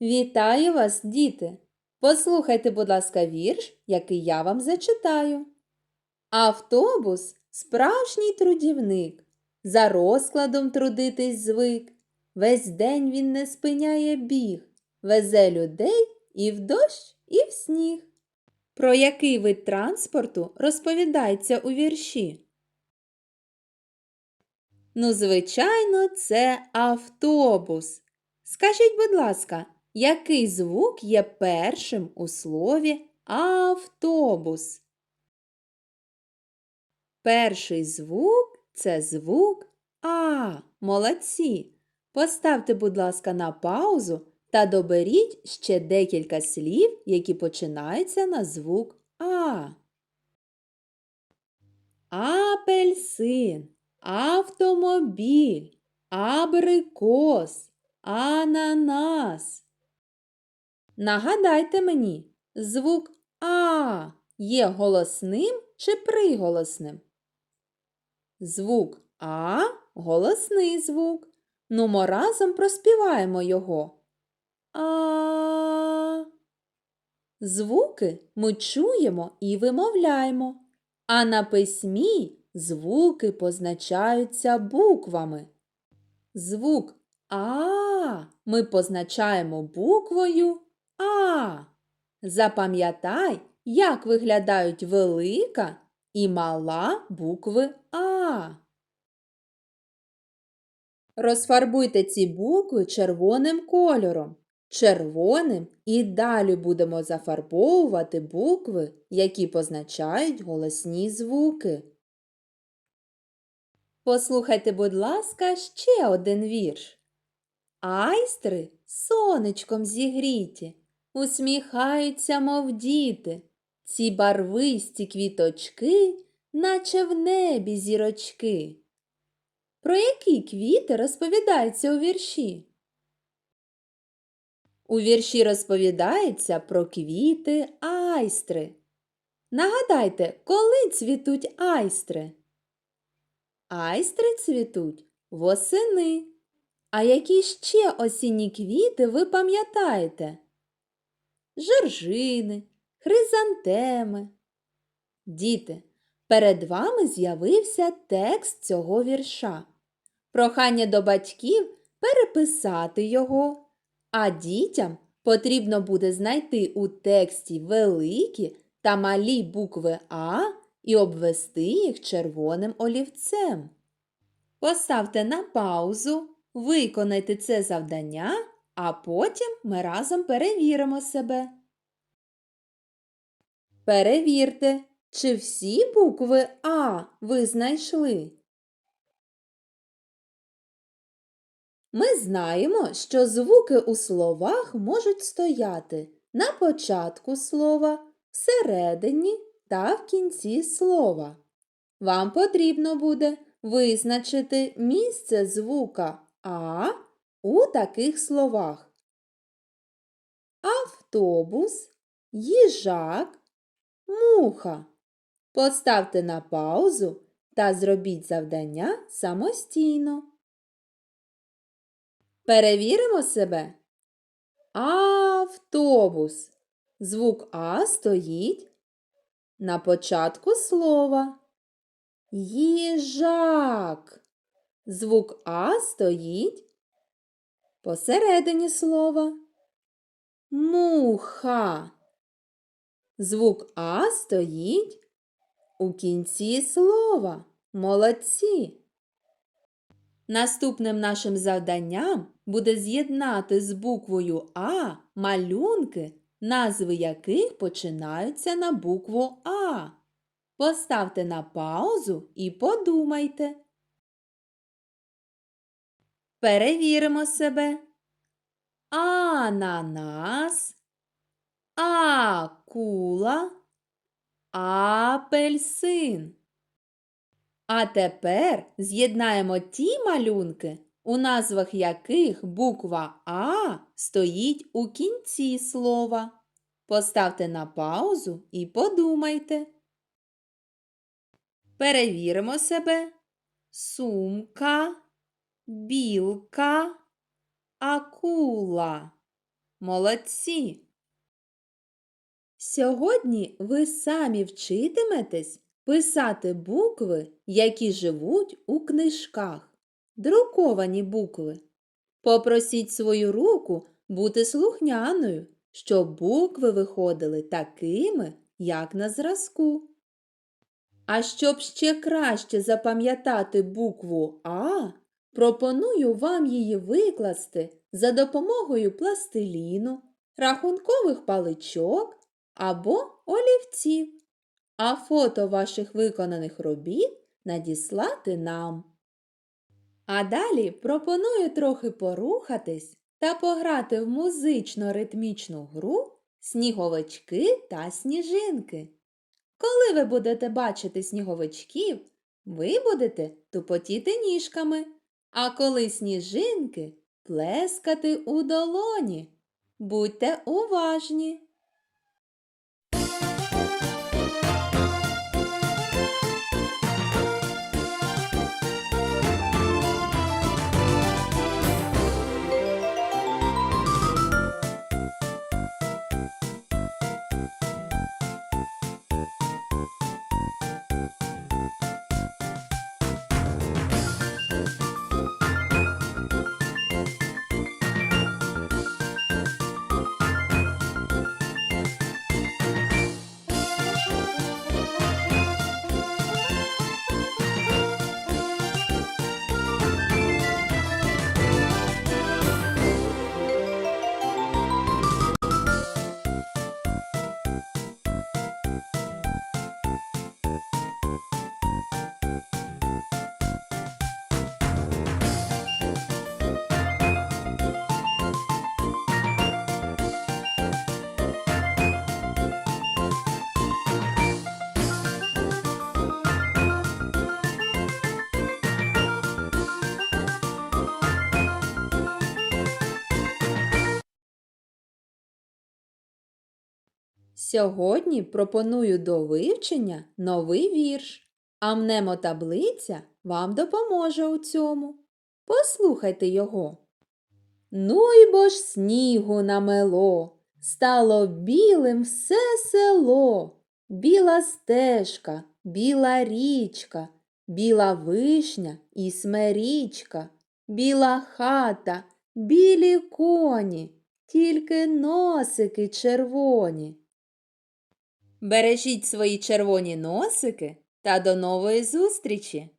Вітаю вас, діти! Послухайте, будь ласка, вірш, який я вам зачитаю. Автобус справжній трудівник, за розкладом трудитись звик. Весь день він не спиняє біг, везе людей і в дощ, і в сніг. Про який вид транспорту розповідається у вірші? Ну, звичайно, це автобус. Скажіть, будь ласка, який звук є першим у слові автобус? Перший звук це звук А. Молодці. Поставте, будь ласка, на паузу та доберіть ще декілька слів, які починаються на звук А. Апельсин, автомобіль, абрикос, ананас. Нагадайте мені, звук А є голосним чи приголосним? Звук А голосний звук. Нумо разом проспіваємо його. А. Звуки ми чуємо і вимовляємо, а на письмі звуки позначаються буквами. Звук А ми позначаємо буквою А. Запам'ятай, як виглядають велика і мала букви А. Розфарбуйте ці букви червоним кольором. Червоним і далі будемо зафарбовувати букви, які позначають голосні звуки. Послухайте, будь ласка, ще один вірш. Айстри сонечком зігріті, усміхаються, мов діти. Ці барвисті квіточки, наче в небі зірочки. Про які квіти розповідається у вірші? У вірші розповідається про квіти айстри. Нагадайте, коли цвітуть айстри? Айстри цвітуть восени. А які ще осінні квіти ви пам'ятаєте? Жоржини, хризантеми. Діти, перед вами з'явився текст цього вірша. Прохання до батьків переписати його, а дітям потрібно буде знайти у тексті великі та малі букви А і обвести їх червоним олівцем. Поставте на паузу, виконайте це завдання, а потім ми разом перевіримо себе. Перевірте, чи всі букви А ви знайшли. Ми знаємо, що звуки у словах можуть стояти на початку слова, всередині та в кінці слова. Вам потрібно буде визначити місце звука А таких словах. Автобус, їжак, муха. Поставте на паузу та зробіть завдання самостійно. Перевіримо себе. Автобус. Звук А стоїть на початку слова. Їжак. Звук А стоїть посередині слова. Муха. Звук А стоїть у кінці слова. Молодці. Наступним нашим завданням буде з'єднати з буквою А малюнки, назви яких починаються на букву А. Поставте на паузу і подумайте. Перевіримо себе. Ананас, акула, апельсин. А тепер з'єднаємо ті малюнки, у назвах яких буква А стоїть у кінці слова. Поставте на паузу і подумайте. Перевіримо себе. Сумка, білка, акула. Молодці! Сьогодні ви самі вчитиметесь писати букви, які живуть у книжках, друковані букви. Попросіть свою руку бути слухняною, щоб букви виходили такими, як на зразку. А щоб ще краще запам'ятати букву А, пропоную вам її викласти за допомогою пластиліну, рахункових паличок або олівців, а фото ваших виконаних робіт надіслати нам. А далі пропоную трохи порухатись та пограти в музично-ритмічну гру сніговички та сніжинки. Коли ви будете бачити сніговичків, ви будете тупотіти ніжками, а коли сніжинки плескати у долоні. Будьте уважні! Сьогодні пропоную до вивчення новий вірш, а мнемотаблиця вам допоможе у цьому. Послухайте його. Ну й бо ж снігу намело, стало білим все село, біла стежка, біла річка, біла вишня і смерічка, біла хата, білі коні, тільки носики червоні. Бережіть свої червоні носики та до нової зустрічі!